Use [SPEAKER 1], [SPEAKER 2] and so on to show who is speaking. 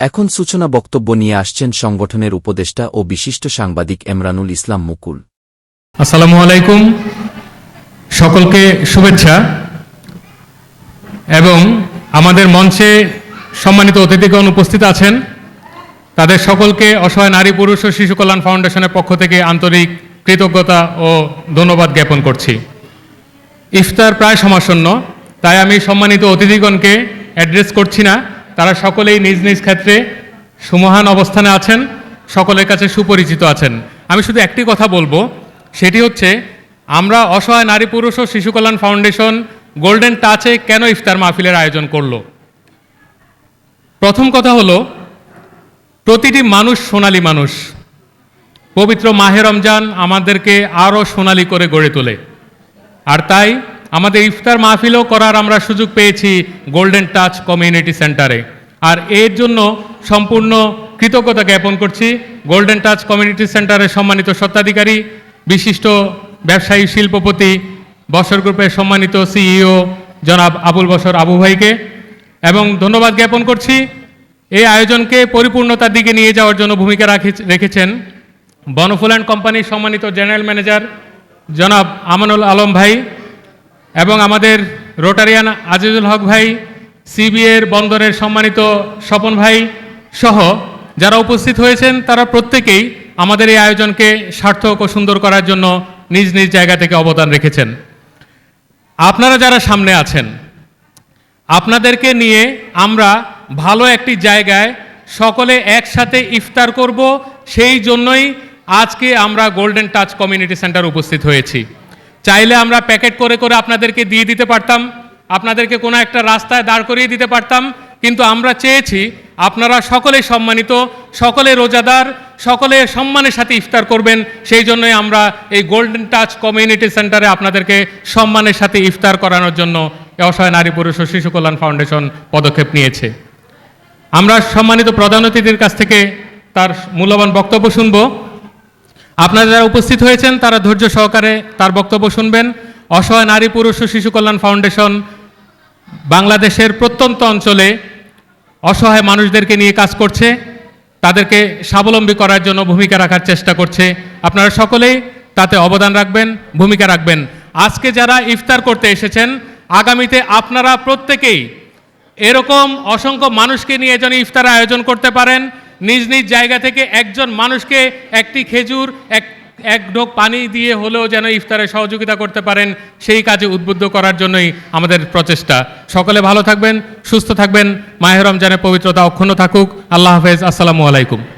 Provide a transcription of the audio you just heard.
[SPEAKER 1] এখন সূচনা বক্তব্য নিয়ে আসছেন সংগঠনের উপদেষ্টা ও বিশিষ্ট সাংবাদিক এমরানুল ইসলাম মুকুল।
[SPEAKER 2] আসসালামু আলাইকুম। সকলকে শুভেচ্ছা এবং আমাদের মঞ্চে সম্মানিত অতিথিগণ উপস্থিত আছেন। তাদের সকলকে অসহায় নারী, পুরুষ ও শিশু কল্যাণ ফাউন্ডেশনের পক্ষ থেকে আন্তরিক কৃতজ্ঞতা ও ধন্যবাদ জ্ঞাপন করছি। ইফতার প্রায় সমাসন্ন, তাই আমি সম্মানিত অতিথিগণকে অ্যাড্রেস করছি না। তারা সকলেই নিজ নিজ ক্ষেত্রে সুমহান অবস্থানে আছেন, সকলের কাছে সুপরিচিত আছেন। আমি শুধু একটি কথা বলব, সেটি হচ্ছে আমরা অসহায় নারী পুরুষ ও শিশু কল্যাণ ফাউন্ডেশন গোল্ডেন টাচে কেন ইফতার মাহফিলের আয়োজন করল? প্রথম কথা হলো, প্রতিটি মানুষ সোনালী মানুষ। পবিত্র মাহে রমজান আমাদেরকে আরও সোনালী করে গড়ে তোলে। আর তাই আমাদের ইফতার মাহফিলও করার আমরা সুযোগ পেয়েছি গোল্ডেন টাচ কমিউনিটি সেন্টারে। আর এর জন্য সম্পূর্ণ কৃতজ্ঞতা জ্ঞাপন করছি। গোল্ডেন টাচ কমিউনিটি সেন্টারের সম্মানিত স্বত্বাধিকারী, বিশিষ্ট ব্যবসায়ী শিল্পপতি বসর গ্রুপের সম্মানিত সিইও জনাব আবুল বসর আবু ভাইকে। এবং ধন্যবাদ জ্ঞাপন করছি, এই আয়োজনকে পরিপূর্ণতার দিকে নিয়ে যাওয়ার জন্য ভূমিকা রাখি- রেখেছেন বনফুল অ্যান্ড কোম্পানির সম্মানিত জেনারেল ম্যানেজার জনাব আমানুল আলম ভাই এবং আমাদের রোটারিয়ান আজিজুল হক ভাই সিবিএর বন্দরের সম্মানিত স্বপন ভাই সহ যারা উপস্থিত হয়েছেন, তারা প্রত্যেকেই আমাদের এই আয়োজনকে সার্থক ও সুন্দর করার জন্য নিজ নিজ জায়গা থেকে অবদান রেখেছেন। আপনারা যারা সামনে আছেন, আপনাদেরকে নিয়ে আমরা ভালো একটি জায়গায় সকলে একসাথে ইফতার করব, সেই জন্যই আজকে আমরা গোল্ডেন টাচ কমিউনিটি সেন্টার উপস্থিত হয়েছি। চাইলে আমরা প্যাকেট করে করে আপনাদেরকে দিয়ে দিতে পারতাম। আপনাদেরকে কোনো একটা রাস্তায় দাঁড় করিয়ে দিতে পারতাম, কিন্তু আমরা চেয়েছি আপনারা সকলে সম্মানিত, সকলে রোজাদার, সকলে সম্মানের সাথে ইফতার করবেন, সেই জন্যই আমরা এই গোল্ডেন টাচ কমিউনিটি সেন্টারে আপনাদেরকে সম্মানের সাথে ইফতার করানোর জন্য অসহায় নারী, পুরুষ ও শিশু কল্যাণ ফাউন্ডেশন পদক্ষেপ নিয়েছে। আমরা সম্মানিত প্রধান অতিথির কাছ থেকে তার মূল্যবান বক্তব্য শুনব। আপনারা যারা উপস্থিত হয়েছেন, তারা ধৈর্য সহকারে তার বক্তব্য শুনবেন। অসহায় নারী, পুরুষ ও শিশু কল্যাণ ফাউন্ডেশন বাংলাদেশের প্রত্যন্ত অঞ্চলে অসহায় মানুষদেরকে নিয়ে কাজ করছে, তাদেরকে স্বাবলম্বী করার জন্য ভূমিকা রাখার চেষ্টা করছে। আপনারা সকলেই তাতে অবদান রাখবেন, ভূমিকা রাখবেন। আজকে যারা ইফতার করতে এসেছেন, আগামীতে আপনারা প্রত্যেকেই এরকম অসংখ্য মানুষকে নিয়ে যেন ইফতার আয়োজন করতে পারেন। নিজ নিজ জায়গা থেকে একজন মানুষকে, একটি খেজুর, এক এক ঢোক পানি দিয়ে হলেও যেন ইফতারে সহযোগিতা করতে পারেন, সেই কাজে উদ্বুদ্ধ করার জন্যই আমাদের প্রচেষ্টা। সকলে ভালো থাকবেন, সুস্থ থাকবেন। মাহের রমজানের পবিত্রতা অক্ষুণ্ণ থাকুক। আল্লাহ হাফেজ। আসসালামু আলাইকুম।